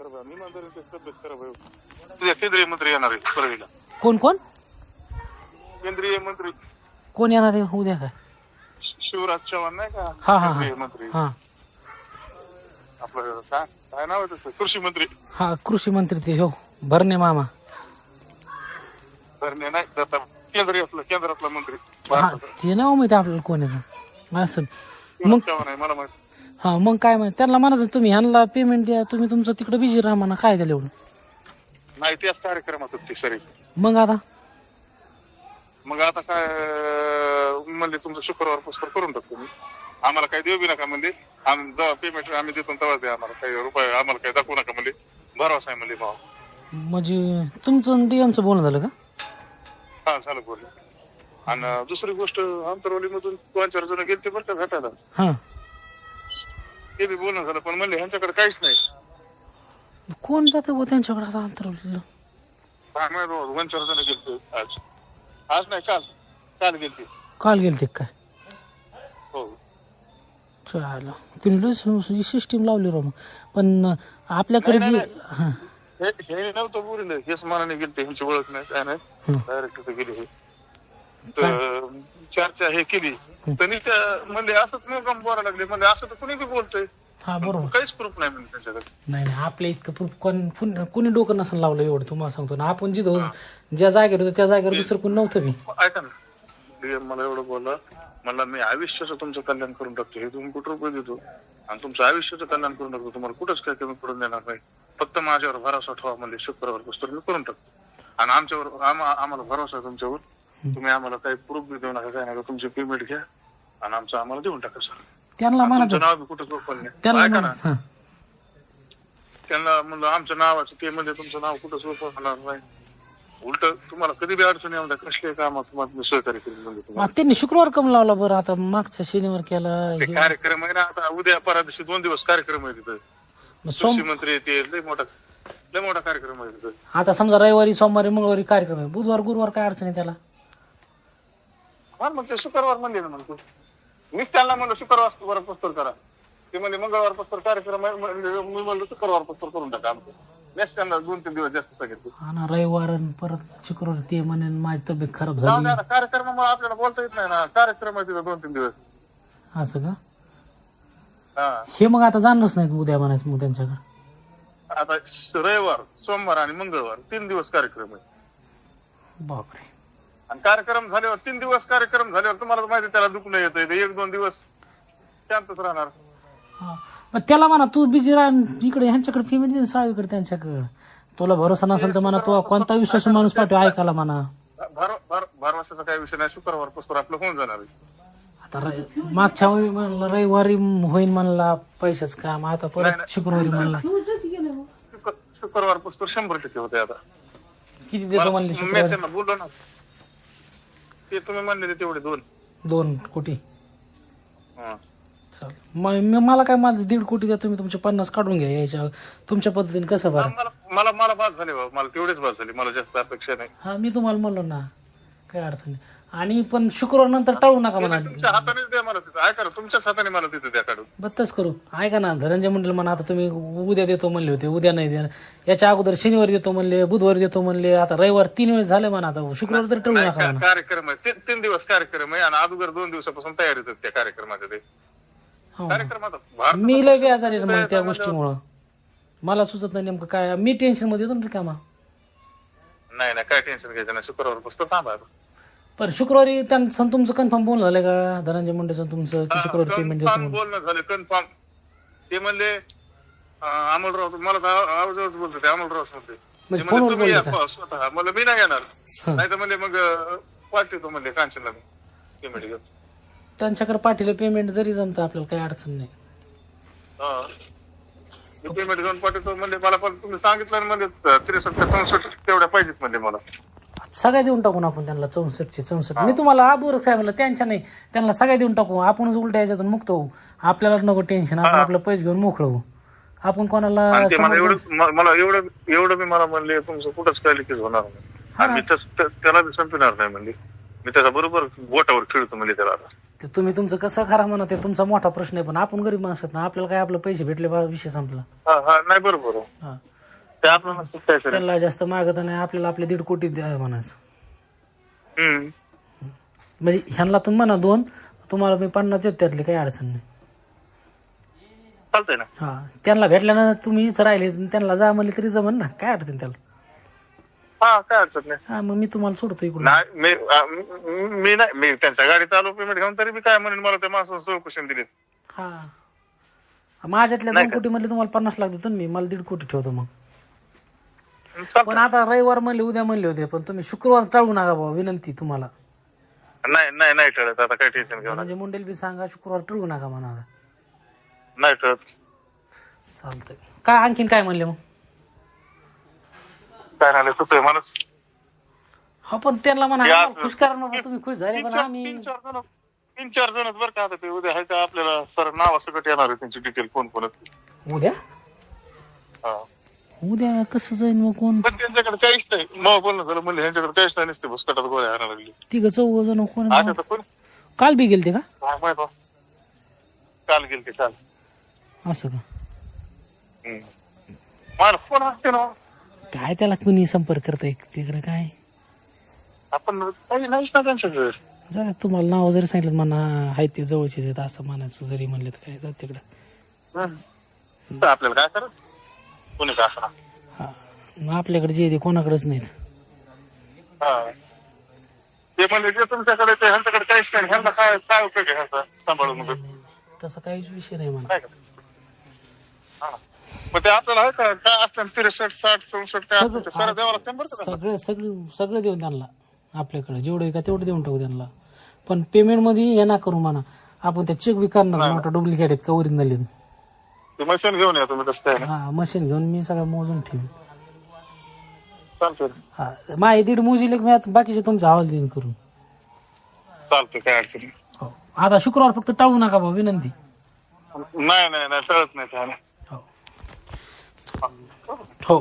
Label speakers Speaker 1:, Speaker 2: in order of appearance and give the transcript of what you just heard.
Speaker 1: आहे इमानदारीची तब्येत खराब आहे. उद्या केंद्रीय मंत्री येणार आहे परळीला
Speaker 2: कोण कोण?
Speaker 1: केंद्रीय मंत्री.
Speaker 2: कोण येणार आहे उद्या काय?
Speaker 1: शिवराज चव्हाण नाही का?
Speaker 2: हा हा
Speaker 1: केंद्रीय
Speaker 2: हा
Speaker 1: मंत्री.
Speaker 2: हा.
Speaker 1: आपलं काय काय नाव आहे त्याचं? कृषी मंत्री.
Speaker 2: हा कृषी मंत्री ते हो. भरणे मामा.
Speaker 1: धरणे नाही दत्ता. केंद्रीय आपलं केंद्रातला मंत्री.
Speaker 2: हा
Speaker 1: भारताचा.
Speaker 2: ते नाव माहिती आपल्याला कोण आहे असं.
Speaker 1: शिवराज चव्हाण आहे मला माहिती.
Speaker 2: हा मग काय माहिती त्यांना म्हणायचं तुम्ही ह्यांना पेमेंट द्या तुम्ही तुमचं तिकडे बिझी राहा म्हणा काय झालं एवढं?
Speaker 1: नाही त्याच कार्यक्रमात होती सरी.
Speaker 2: मग आता?
Speaker 1: मग आता काय अं, म्हणले तुमचं शुक्रवार पुस्तक करून टाकतो मी. आम्हाला काही देऊ बी नका म्हणजे आम्ही जेव्हा पेमेंट आम्ही देतो तेव्हा द्या आम्हाला काही रुपये आम्हाला काही दाखवू नका म्हणजे भरवसा आहे म्हणजे भाव
Speaker 2: म्हणजे तुमचं डीएमचं बोलणं झालं का?
Speaker 1: हा झालं बोल आणि दुसरी गोष्ट आंतरवलीमधून दोन चार जण गेले ते बरं का भेटायला.
Speaker 2: हा.
Speaker 1: ते बी बोलणं झालं पण म्हणले ह्यांच्याकडे काहीच नाही.
Speaker 2: कोण जातं बुवा त्यांच्याकडे आता अंतरवलीला
Speaker 1: काय माहीत बाबा, दोन चार जण गेलते आज. आज नाही काल. काल गेलते.
Speaker 2: काल गेलते काय?
Speaker 1: हो.
Speaker 2: चालेल तुम्ही सिस्टीम लावली राव मग. पण आपल्याकडे
Speaker 1: नाही,
Speaker 2: जे
Speaker 1: नाही,
Speaker 2: हा.
Speaker 1: हे हे नव्हतं बोरिलं हेच मनाने गेलते ह्यांची ओळख नाही काय नाही. डायरेक्ट तिथे गेले हे. तर चर्चा हे केली त्यांनी त्या म्हणजे असंच मुकाम बोलायला लागले म्हणजे असं तर कुणी बी बोलतोय.
Speaker 2: हा बरोबर.
Speaker 1: काहीच प्रूफ नाही म्हणजे त्यांच्याकडे.
Speaker 2: नाही नाही आपल्या इतकं प्रूफ कोण कोण- कोणी डोकं नसेल लावलं एवढं तुम्हाला सांगतो ना. आपण जिथं होतो, ज्या जागेवर होतो त्या जागेवर दुसरं कोण नव्हतं मी
Speaker 1: ऐका ना. DM मला एवढं बोलला मला मी आयुष्याचं तुमचं कल्याण करून टाकतो. हे तुम्ही कुठं रुपये देतो? आणि तुमचं आयुष्याचं कल्याण करून टाकतो. तुम्हाला कुठंच काय कमी पडून देणार नाही. फक्त माझ्यावर भरोसा ठेवा म्हणजे शुक्रवार पुस्तक मी करून टाकतो. आणि आमच्यावर आम्हा- आम्हाला भरोसा आहे तुमच्यावर. तुम्ही आम्हाला काही प्रूफ बी देऊ नका काय नका. तुमची पेमेंट घ्या आणि आमचं आम्हाला देऊन टाका सर
Speaker 2: त्यांना
Speaker 1: नाव बी ओपन नाही.
Speaker 2: त्यांना
Speaker 1: ऐका ना.
Speaker 2: म्हणायचं. हा.
Speaker 1: त्यांना म्हणलं आमच्या नावाचं ते म्हणजे तुमचं नाव कुठंच ओपन होणार नाही. उलट तुम्हाला कधी बी अडचणी येऊ द्या कसले काम तुम्हाला मी सहकार्य करेन म्हणजे तुम्हाला.
Speaker 2: त्यांनी शुक्रवार कम लावला बरं आता मागच्या शनिवार केला.
Speaker 1: ते
Speaker 2: हे-
Speaker 1: कार्यक्रम आहे ना आता उद्या परा दिवशी दोन दिवस कार्यक्रम आहे तिथं.
Speaker 2: मग सोम
Speaker 1: मंत्री येते लय मोठा लय मोठा कार्यक्रम आहे तिथं.
Speaker 2: आता समजा रविवारी सोमवारी मंगळवारी कार्यक्रम आहे. बुधवार गुरुवार काय अडचण आहे त्याला?
Speaker 1: हा मग ते शुक्रवार म्हणले ना म्हणतो मीच त्यांना म्हणलं शुक्रवार पुस्तक करा. ते म्हणजे मंगळवार पुस्तक कार्यक्रम आहे. मी म्हणलं शुक्रवार पुस्तक करून टाका आमचं. नेक्स्ट त्यांना दोन तीन दिवस जास्त सांगितलं.
Speaker 2: हा ना रविवार आणि परत शुक्रवार ते म्हणे माझी तब्येत खराब
Speaker 1: जाऊ
Speaker 2: झाली
Speaker 1: द्या ना कार्यक्रमामुळे आपल्याला बोलता येत नाही ना. कार्यक्रम आहे तिथं दोन तीन दिवस.
Speaker 2: असं का?
Speaker 1: हा.
Speaker 2: हे मग आता जाणारच नाहीत उद्या म्हणायचं मग त्यांच्याकडे.
Speaker 1: आता रविवार सोमवार आणि मंगळवार तीन दिवस कार्यक्रम आहे.
Speaker 2: बापरे.
Speaker 1: आणि कार्यक्रम झाल्यावर तीन दिवस कार्यक्रम झाल्यावर तुम्हाला माहिती आहे त्याला दुखणं येतं एक दोन दिवस शांतच राहणार.
Speaker 2: हा. मग त्याला म्हणा तू बिझी राह इकडे ह्यांच्याकडे पेमेंट दे साळीकडे त्यांच्याकडे. तुला भरोसा नसेल तर म्हणा तू कोणता विश्वास माणूस पाठव ऐकायला म्हणा.
Speaker 1: भर भर भरवशाचा काही विषय नाही शुक्रवार पुस्तक आपलं होऊन जाणार
Speaker 2: आता मागच्या वेळी म्हणलं रविवारी होईन म्हणला पैशाच काम आता परत. शुक्रवारी म्हणला.
Speaker 1: शुक्र- शुक्रवार पुस्तक शंभर टक्के होते आता.
Speaker 2: किती देतो म्हणले
Speaker 1: बोललो ना. ते तुम्ही म्हणले तेवढे दोन.
Speaker 2: दोन कोटी.
Speaker 1: हा.
Speaker 2: चल मग मी- मला काय माझं दीड कोटी द्या तुम्ही तुमचे पन्नास काढून घ्या याच्या तुमच्या पद्धतीने कसं
Speaker 1: मला मला मला बाद झाले बाबा मला तेवढेच बाद झाले. मला जास्त अपेक्षा नाही.
Speaker 2: हा मी तुम्हाला म्हणलो ना. काय अडचण नाही. आणि पण शुक्रवार नंतर टाळू नका म्हणा.
Speaker 1: तुमच्या हातानेच द्या मला तिथं. ऐका ना तुमच्याच हाताने मला तिथं द्या काढून.
Speaker 2: बत्तच करू. ऐका ना धनंजय मंडळ म्हणा आता तुम्ही उद्या देतो म्हणले होते उद्या नाही द्या याच्या अगोदर शनिवारी देतो म्हणले बुधवारी देतो म्हणले आता रविवार तीन वेळेस झाले म्हणा आता शुक्रवार तर टाळू
Speaker 1: नाही,
Speaker 2: नका
Speaker 1: का-
Speaker 2: म्हणा.
Speaker 1: कार्यक्रम आहे. तीन तीन दिवस कार्यक्रम आहे आणि अगोदर दोन दिवसापासून तयारीत आहेत त्या कार्यक्रमाच्या ते.
Speaker 2: हो. मी लय आहे मग त्या गोष्टीमुळं. मला सुचत नाही नेमकं काय. मी टेन्शनमध्ये येतो ना रिकामा.
Speaker 1: नाही नाही काय टेन्शन घ्यायचं नाही. शुक्रवार पुस्तक थांबा
Speaker 2: पण शुक्रवारी त्यांचं तुमचं कन्फर्म बोलणं झालं का? धनंजय मुंडेचं तुमचं की शुक्रवारी पेमेंट देतो
Speaker 1: कन्फर्म
Speaker 2: म्हणून
Speaker 1: बोलणं झालं कन्फर्म ते म्हणले अं, अमोलराव मला तर आवाजावर बोलतो ते अमोलराव म्हणते ते.
Speaker 2: म्हणजे
Speaker 1: म्हणले,
Speaker 2: फोनवर
Speaker 1: तुम्ही या
Speaker 2: बोलले का
Speaker 1: स्वतः मला मी नाही येणार.
Speaker 2: हा.
Speaker 1: नाही तर म्हणले मग पाठवतो म्हणले कांचनला मी. पेमेंट घेऊन
Speaker 2: त्यांच्याकडे पाठीला पेमेंट जरी जमतं आपल्याला काही अडचण नाही.
Speaker 1: हा. मी पेमेंट घेऊन पाठवतो म्हणले मला पण तुम्ही सांगितलं ना म्हणजे त्रेसष्ट चौसष्ट तेवढ्या पाहिजेत म्हणले मला.
Speaker 2: सगळ्या देऊन टाकून आपण त्यांना चौसष्टचे चौसष्ट. मी तुम्हाला आदवर फॅमिली त्यांच्या नाही त्यांना सगळ्या देऊन टाकू. आपणच उलट्या याच्यातून मुक्त होऊ. आपल्यालाच नको टेन्शन आपण आपलं पैसे घेऊन मोकळं होऊ. आपण कोणाला
Speaker 1: मला एवढं म- मला एवढं एवढं मी मला म्हणले तुमचं कुठंच काय लिकेज होणार नाही. मी त्याला संपणार नाही म्हणले. मी त्याच्या बरोबर बोटावर खेळतो म्हणजे त्याला
Speaker 2: ते तुम्ही तुमचं कसं खरा म्हणा ते तुमचा मोठा प्रश्न आहे पण आपण गरीब माणसं आहेत ना आपल्याला काय आपलं पैसे भेटले बा विषय संपला.
Speaker 1: नाही बरोबर.
Speaker 2: हा.
Speaker 1: ते आपल्याला सुटायचं नाही.
Speaker 2: त्यांना जास्त मागत नाही आपल्याला आपले दीड कोटी द्या म्हणायचं.
Speaker 1: हम्म.
Speaker 2: म्हणजे ह्यांना तुम्ही म्हणा दोन तुम्हाला मी पन्नास देत त्यातली काही अडचण नाही.
Speaker 1: चालतंय ना.
Speaker 2: हा त्यांना भेटल्यानं तुम्ही इथं राहिले त्यांना जा म्हणले तरी जमन ना काय अडचण त्याला?
Speaker 1: हा काय अडचण नाही.
Speaker 2: हा मग मी तुम्हाला सोडतो इकडून.
Speaker 1: नाही मी आ, मी मी नाही मी त्यांच्या गाडीत आलो पेमेंट घेऊन तरी मी काय म्हणेन मला त्या माणसानं चौकशी दिली
Speaker 2: हा. माझ्यातल्या दोन? कोटी मधले तुम्हाला पन्नास लाख देतो ना मी मला दीड कोटी ठेवतो मग. पण. आता रविवार म्हणले उद्या म्हणले होते पण तुम्ही शुक्रवार टाळू नका बाबा विनंती तुम्हाला.
Speaker 1: नाही नाही नाही टळत. आता काही टेन्शन घेऊ नका.
Speaker 2: म्हणजे मुंडेल बी सांगा शुक्रवार टाळू नका म्हणा.
Speaker 1: नाही टळत.
Speaker 2: चालतंय. काय आणखीन काय म्हणले मग?
Speaker 1: काय नाही सुतोय माणूस
Speaker 2: हा पण त्यांना म्हणा
Speaker 1: या
Speaker 2: आम्हाला
Speaker 1: असं.
Speaker 2: खुश करा ना तुम्ही खुश झाले
Speaker 1: तीन
Speaker 2: पण
Speaker 1: चार
Speaker 2: आम्ही
Speaker 1: तीन चार जण तीन चार जण बरं का आता ते उद्या आहे का आपल्याला सर नाव सकट येणार आहे त्यांची डिटेल फोन फोन
Speaker 2: उद्या?
Speaker 1: हा.
Speaker 2: उद्या कसं जाईल मग कोण?
Speaker 1: पण त्यांच्याकडे काहीच नाही. मग बोलणं झालं? म्हणजे ह्यांच्याकडे काहीच नाही नसते भुसकटात गोळ्या आणायला लागली.
Speaker 2: तिघ चौघ जण कोण? काल बी गेलते का?
Speaker 1: काय माहीत बा. काल गेल ते काल.
Speaker 2: असं का?
Speaker 1: हम्म. माणूस कोण असते ना.
Speaker 2: काय त्याला कुणी संपर्क करताय तिकडे काय?
Speaker 1: आपण काही नाहीच ना त्यांच्याकडे.
Speaker 2: जरा तुम्हाला नाव जरी सांगितलं म्हणा आहे ते जवळचे आहेत असं म्हणायचं जरी म्हणलं तर काय जात तिकडं.
Speaker 1: तर आपल्याला काय करत कोणी का असणार
Speaker 2: हा. मग आपल्याकडे जे आहे ते कोणाकडेच नाहीत
Speaker 1: हा. ते म्हणजे जे तुमच्याकडे ते ह्यांच्याकडे काहीच नाही. ह्यांना काय काय उपयोग आहे ह्यांचा? सांभाळून वगैरे.
Speaker 2: तसं काहीच विषय नाही म्हणा.
Speaker 1: नाही का? हा. मग ते आपल्याला आहे का? काय असतं त्रेसष्ट साठ चौसष्ट काय असतं? ते सर द्यावं लागतं बरं का त्यांना?
Speaker 2: सगळं सगळं सगळं देऊन त्यांना आपल्याकडे. जेवढं आहे का तेवढं देऊन टाकू त्यांना. पण पेमेंटमध्ये हे ना करू म्हणा. आपण त्या चेक बी करणार मोठा डुप्लिकेट आहेत का ओरिजिनल आहेत?
Speaker 1: ते मशीन घेऊन या तुम्ही तसं काय नाही
Speaker 2: हा मशीन घेऊन मी सगळं मोजून ठेवीन.
Speaker 1: चालतंय.
Speaker 2: हा माझे दीड मोजीले की मी आता बाकीचे तुमच्या हवाल देईन करून.
Speaker 1: चालतंय काय अडचण नाही.
Speaker 2: हो आता शुक्रवार फक्त टाळू नका बा विनंती.
Speaker 1: नाही नाही नाही टळत नाही
Speaker 2: हो. हो.